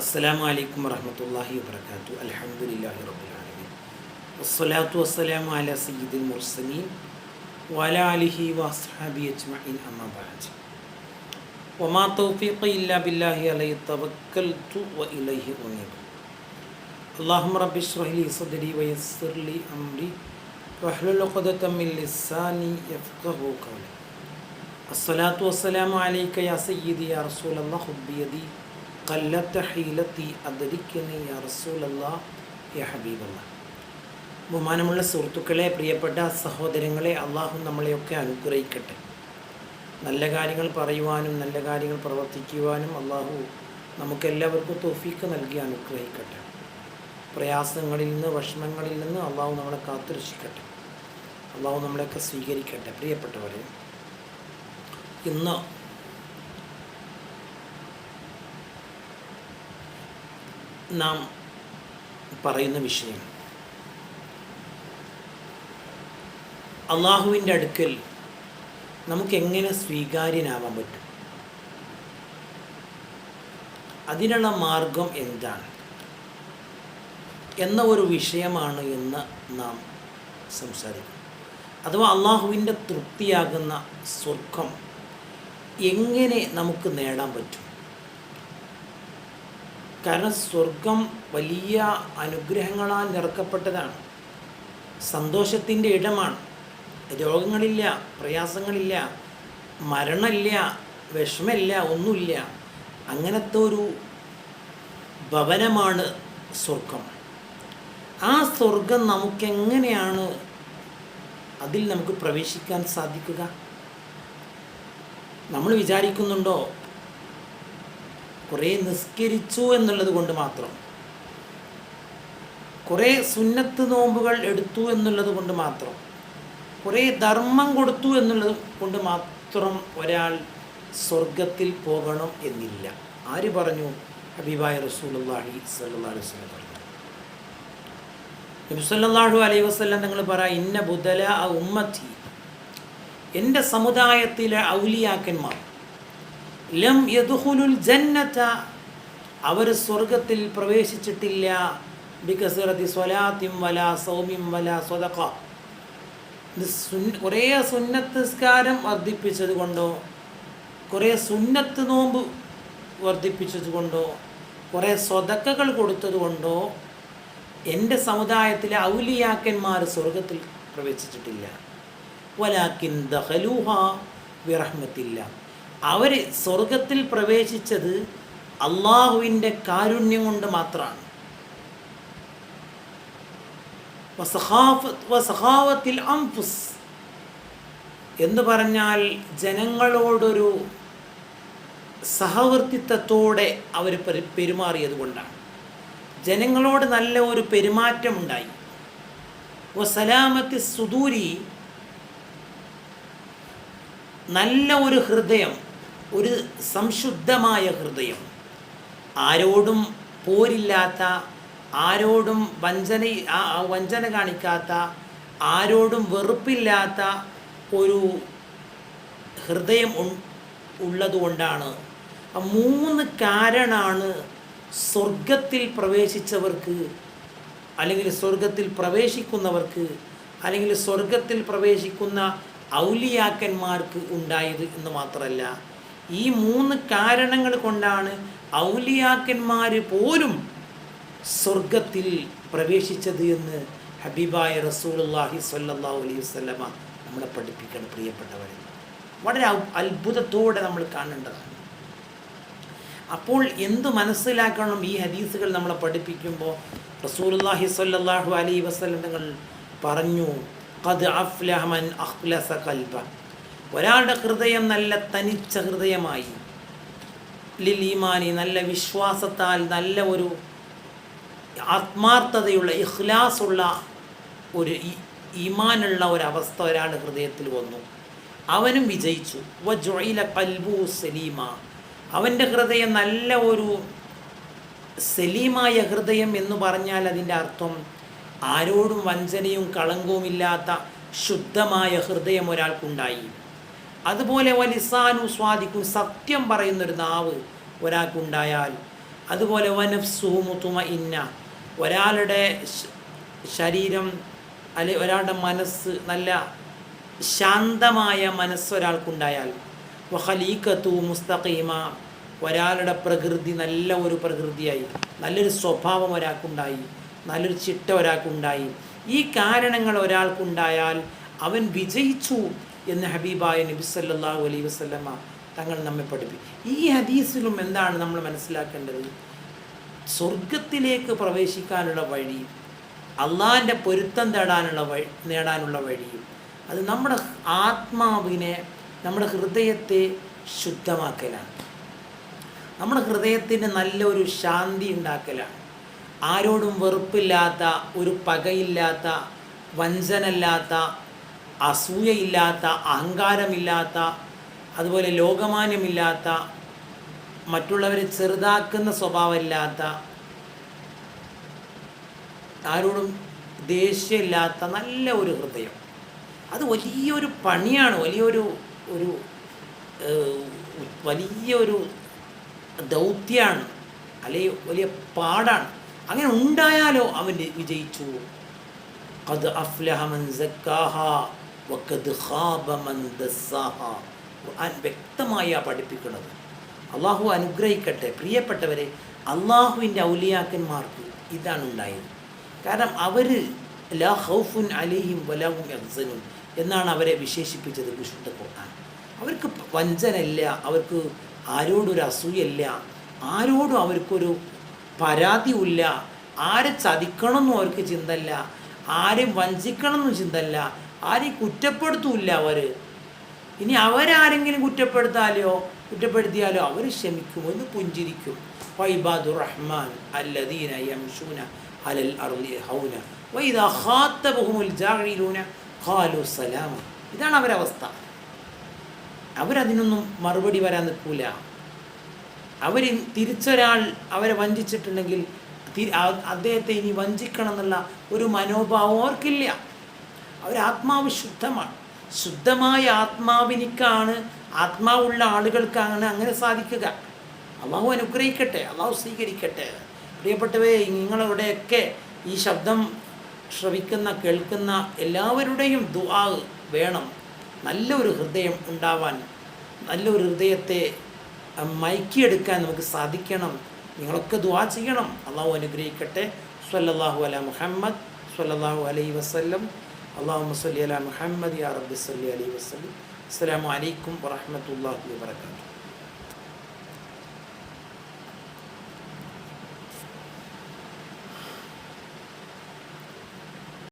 അസ്സലാമു അലൈക്കും വറഹ്മത്തുള്ളാഹി വബറകാത്തു അൽഹംദുലില്ലാഹി റബ്ബിൽ ആലമീൻ വസ്സലാത്തു വസ്സലാമു അലാ സയ്യിദിൽ മുർസലീൻ വഅലാ ആലിഹി വഅസ്ഹാബി അജ്മഈൻ അമ്മാ ബഅദ് വമാ തൗഫീഖി ഇല്ലാ ബില്ലാഹി അലൈഹി തവക്കൽതു വഇലൈഹി ഉനീബ് اللهم رب اشرح لي صدري ويسر لي أمري واحلل عقدة من لساني يفقه قولي അസ്സലാത്തു വസ്സലാമു അലൈക്ക യാ സയ്യിദി യാ റസൂലല്ലാ ഹുബിയതി ഖല്ലത്ത ഹീലത്തി അതിരിക്കുന്ന യാ റസൂലല്ലാ യാ ഹബീബല്ലാഹ് ബഹുമാനമുള്ള സുഹൃത്തുക്കളെ പ്രിയപ്പെട്ട സഹോദരങ്ങളെ അള്ളാഹു നമ്മളെയൊക്കെ അനുഗ്രഹിക്കട്ടെ. നല്ല കാര്യങ്ങൾ പറയുവാനും നല്ല കാര്യങ്ങൾ പ്രവർത്തിക്കുവാനും അള്ളാഹു നമുക്കെല്ലാവർക്കും തോഫീക്ക് നൽകി അനുഗ്രഹിക്കട്ടെ. പ്രയാസങ്ങളിൽ നിന്ന് വിഷമങ്ങളിൽ നിന്ന് അള്ളാഹു നമ്മളെ കാത്തുരക്ഷിക്കട്ടെ. അള്ളാഹു നമ്മളെയൊക്കെ സ്വീകരിക്കട്ടെ. പ്രിയപ്പെട്ടവരെ ഇന്ന് നാം പറയുന്ന വിഷയം. അള്ളാഹുവിന്റെ അടുക്കൽ നമുക്ക് എങ്ങനെ സ്വീകാര്യനാവാൻ പറ്റും? അതിനുള്ള മാർഗം എന്താണ്? എന്ന ഒരു വിഷയമാണ് ഇന്ന് നാം സംസാരിക്കുന്നത്. അഥവാ അള്ളാഹുവിന്റെ തൃപ്തിയാകുന്ന സ്വർഗം എങ്ങനെ നമുക്ക് നേടാൻ പറ്റും? കാരണം സ്വർഗം വലിയ അനുഗ്രഹങ്ങളാൽ നിറക്കപ്പെട്ടതാണ്. സന്തോഷത്തിന്റെ ഇടമാണ്. രോഗങ്ങളില്ല പ്രയാസങ്ങളില്ല മരണമില്ല വിഷമമില്ല ഒന്നുമില്ല. അങ്ങനത്തെ ഒരു ഭവനമാണ് സ്വർഗം ആ സ്വർഗം നമുക്കെങ്ങനെയാണ് അതിൽ നമുക്ക് പ്രവേശിക്കാൻ സാധിക്കുക? നമ്മൾ വിചാരിക്കുന്നുണ്ടോ? കുറേ നിസ്കരിച്ചു എന്നുള്ളത് കൊണ്ട് മാത്രം. കുറേ സുന്നത്ത് നോമ്പുകൾ എടുത്തു എന്നുള്ളത് കൊണ്ട് മാത്രം. കുറേ ധർമ്മം കൊടുത്തു എന്നുള്ളത് കൊണ്ട് മാത്രം ഒരാൾ സ്വർഗത്തിൽ പോകണം എന്നില്ല. ആര് പറഞ്ഞു? ഹബീബായ റസൂലുള്ളാഹി സ്വല്ലല്ലാഹു അലൈഹി വസല്ലം പറഞ്ഞു. നബി സല്ലല്ലാഹു അലൈഹി നിങ്ങൾ പറ ഇന്ന ബുദല ഉമ്മത്തി എന്റെ സമുദായത്തിലെ ഔലിയാക്കന്മാർ. ലം യദുഹുലുൽ ജന്നത. അവർ സ്വർഗത്തിൽ പ്രവേശിച്ചിട്ടില്ല. ബികസറത്തി സ്വലാത്തിം വല സൗമ്യം വല സ്വതക്ക കുറേ സുന്നത്ത് സ്കാരം വർദ്ധിപ്പിച്ചത് കൊണ്ടോ കുറേ സുന്നത്ത് നോമ്പ് വർദ്ധിപ്പിച്ചത് കൊണ്ടോ കുറേ സ്വതക്കകൾ കൊടുത്തത് കൊണ്ടോ എന്റെ സമുദായത്തിലെ ഔലിയാക്കന്മാർ സ്വർഗത്തിൽ പ്രവേശിച്ചിട്ടില്ല. വലാക്കിൻ ദഹലൂഹ വിറഹ്മത്തില്ല അവർ സ്വർഗത്തിൽ പ്രവേശിച്ചത് അള്ളാഹുവിന്റെ കാരുണ്യം കൊണ്ട് മാത്രമാണ്. എന്ന് പറഞ്ഞാൽ ജനങ്ങളോടൊരു സഹവർത്തിത്വത്തോടെ അവർ പെരുമാറിയത് കൊണ്ടാണ്. ജനങ്ങളോട് നല്ല ഒരു പെരുമാറ്റമുണ്ടായി. വസലാമത്തി സുദൂരി നല്ല ഒരു ഹൃദയം ഒരു സംശുദ്ധമായ ഹൃദയം. ആരോടും പോരില്ലാത്ത ആരോടും വഞ്ചന വഞ്ചന കാണിക്കാത്ത ആരോടും വെറുപ്പില്ലാത്ത ഒരു ഹൃദയം ഉള്ളതുകൊണ്ടാണ് മൂന്ന് കാരണമാണ് സ്വർഗത്തിൽ പ്രവേശിച്ചവർക്ക് അല്ലെങ്കിൽ സ്വർഗത്തിൽ പ്രവേശിക്കുന്നവർക്ക് അല്ലെങ്കിൽ സ്വർഗത്തിൽ പ്രവേശിക്കുന്ന ഔലിയാക്കന്മാർക്ക് ഉണ്ടായത് എന്ന് മാത്രമല്ല ഈ മൂന്ന് കാരണങ്ങൾ കൊണ്ടാണ് ഔലിയാക്കന്മാർ പോലും സ്വർഗത്തിൽ പ്രവേശിച്ചത് എന്ന് ഹബീബായ റസൂലുള്ളാഹി സല്ലാ അലൈഹി വസല്ലമ നമ്മളെ പഠിപ്പിക്കണം പ്രിയപ്പെട്ടവരെ. വളരെ അത്ഭുതത്തോടെ നമ്മൾ കാണേണ്ടതാണ്. അപ്പോൾ എന്ത് മനസ്സിലാക്കണം ഈ ഹദീസുകൾ നമ്മളെ പഠിപ്പിക്കുമ്പോൾ? റസൂലുള്ളാഹി സ്വല്ലല്ലാഹു അലൈഹി അലൈ വസ്ലങ്ങൾ പറഞ്ഞു ഒരാളുടെ ഹൃദയം നല്ല തനിച്ച ഹൃദയമായി. ലിൽ ഈമാനി നല്ല വിശ്വാസത്താൽ നല്ല ഒരു ആത്മാർത്ഥതയുള്ള ഇഖ്ലാസുള്ള ഒരു ഈമാനുള്ള ഒരവസ്ഥ ഒരാളുടെ ഹൃദയത്തിൽ വന്നു. അവനും വിജയിച്ചു. വ ജൊയില കൽബു സലീമ. അവന്റെ ഹൃദയം നല്ല ഒരു സലീമായ ഹൃദയം എന്ന് പറഞ്ഞാൽ അതിന്റെ അർത്ഥം ആരോടും വഞ്ചനയും കളങ്കവുമില്ലാത്ത ശുദ്ധമായ ഹൃദയം ഒരാൾക്കുണ്ടായി. അതുപോലെ വലിസാനു സ്വാദിക്കും സത്യം പറയുന്നൊരു നാവ് ഒരാൾക്കുണ്ടായാൽ അതുപോലെ വനഫ്സുഹുമുത്തുമ ഇന്ന ഒരാളുടെ ശരീരം അല്ലെ ഒരാളുടെ മനസ്സ് നല്ല ശാന്തമായ മനസ്സ് ഒരാൾക്കുണ്ടായാൽ വഹലീക്കത്തു മുസ്തഖീമ ഒരാളുടെ പ്രകൃതി നല്ല ഒരു പ്രകൃതിയായി നല്ലൊരു സ്വഭാവം ഒരാൾക്കുണ്ടായി. നല്ലൊരു ചിട്ട ഒരാൾക്കുണ്ടായി. ഈ കാരണങ്ങൾ ഒരാൾക്കുണ്ടായാൽ അവൻ വിജയിച്ചു എന്ന് ഹബീബായ നബി സല്ലല്ലാഹു അലൈഹി വസല്ലമ തങ്ങൾ നമ്മെ പഠിപ്പിക്കും. ഈ ഹദീസിലും എന്താണ് നമ്മൾ മനസ്സിലാക്കേണ്ടത്? സ്വർഗത്തിലേക്ക് പ്രവേശിക്കാനുള്ള വഴി അള്ളാഹിന്റെ പൊരുത്തം തേടാനുള്ള വഴി നേടാനുള്ള വഴിയും അത് നമ്മുടെ ആത്മാവിനെ നമ്മുടെ ഹൃദയത്തെ ശുദ്ധമാക്കലാണ്. നമ്മുടെ ഹൃദയത്തിന് നല്ലൊരു ശാന്തി ഉണ്ടാക്കലാണ്. ആരോടും വെറുപ്പില്ലാത്ത ഒരു പകയില്ലാത്ത വഞ്ചനല്ലാത്ത അസൂയയില്ലാത്ത അഹങ്കാരമില്ലാത്ത അതുപോലെ ലോകമാന്യമില്ലാത്ത മറ്റുള്ളവരെ ചെറുതാക്കുന്ന സ്വഭാവമില്ലാത്ത ആരോടും ദേഷ്യമില്ലാത്ത നല്ല ഒരു ഹൃദയം. അത് വലിയൊരു പണിയാണ് വലിയൊരു ഒരു വലിയൊരു ദൗത്യമാണ് അല്ലെങ്കിൽ വലിയ പാടാണ്. അങ്ങനെ ഉണ്ടായാലോ അവൻ വിജയിച്ചു. ഖദ് വ്യക്തമായ പഠിപ്പിക്കുന്നത് അള്ളാഹു അനുഗ്രഹിക്കട്ടെ. പ്രിയപ്പെട്ടവരെ അള്ളാഹുവിന്റെ ഔലിയാക്കന്മാർക്ക് ഇതാണ് ഉണ്ടായത് കാരണം അവർ ലാ അലിയും വലാഹും എഹ്സനും എന്നാണ് അവരെ വിശേഷിപ്പിച്ചത് വിശുദ്ധ ഖുർആൻ. അവർക്ക് വഞ്ചനയില്ല അവർക്ക് ആരോടൊരു അസൂയല്ല ആരോടും അവർക്കൊരു പരാതിയില്ല ആരെ ചതിക്കണമെന്നു അവർക്ക് ചിന്തല്ല ആരെയും വഞ്ചിക്കണമെന്നും ചിന്തല്ല ആരെയും കുറ്റപ്പെടുത്തൂല്ല അവർ ഇനി അവരാരെങ്കിലും കുറ്റപ്പെടുത്താലോ കുറ്റപ്പെടുത്തിയാലോ അവർ ക്ഷമിക്കും. ഒന്ന് പുഞ്ചിരിക്കും. വൈബാദുർ റഹ്മാൻ അല്ലദീന യംഷൂന അലൽ അർളി ഹൗന വൈദ ഹാത്ത ബഹുമുൽ ജാഹിലൂന ഖാലു സലാമ. ഇതാണ് അവരവസ്ഥ. അവരതിനൊന്നും മറുപടി വരാൻ നിൽക്കൂല. അവർ തിരിച്ചൊരാൾ അവരെ വഞ്ചിച്ചിട്ടുണ്ടെങ്കിൽ അദ്ദേഹത്തെ ഇനി വഞ്ചിക്കണം എന്നുള്ള ഒരു മനോഭാവം അവർക്കില്ല. അവർ ആത്മാവ് ശുദ്ധമാണ്. ശുദ്ധമായ ആത്മാവിനിക്കാണ് ആത്മാവുള്ള ആളുകൾക്കാണ് അങ്ങനെ സാധിക്കുക. അള്ളാഹു അനുഗ്രഹിക്കട്ടെ അള്ളാഹു സ്വീകരിക്കട്ടെ. പ്രിയപ്പെട്ടവരെ നിങ്ങളുടെയൊക്കെ ഈ ശബ്ദം ശ്രവിക്കുന്ന കേൾക്കുന്ന എല്ലാവരുടെയും ദുആ വേണം. നല്ലൊരു ഹൃദയം ഉണ്ടാവാൻ നല്ലൊരു ഹൃദയത്തെ മയക്കിയെടുക്കാൻ നമുക്ക് സാധിക്കണം. നിങ്ങളൊക്കെ ദുആ ചെയ്യണം. അള്ളാഹു അനുഗ്രഹിക്കട്ടെ. സ്വല്ലല്ലാഹു അല മുഹമ്മദ് സ്വല്ലല്ലാഹു അലൈഹി വസല്ലം. അള്ളാഹു സല്ലി അല മുഹമ്മദ് യാ റബ്ബി സല്ലി അലൈഹി വസ്ലം അസ്സലാമു അലൈക്കും വറഹ്മത്തുള്ളാഹി വബറകാതുഹു.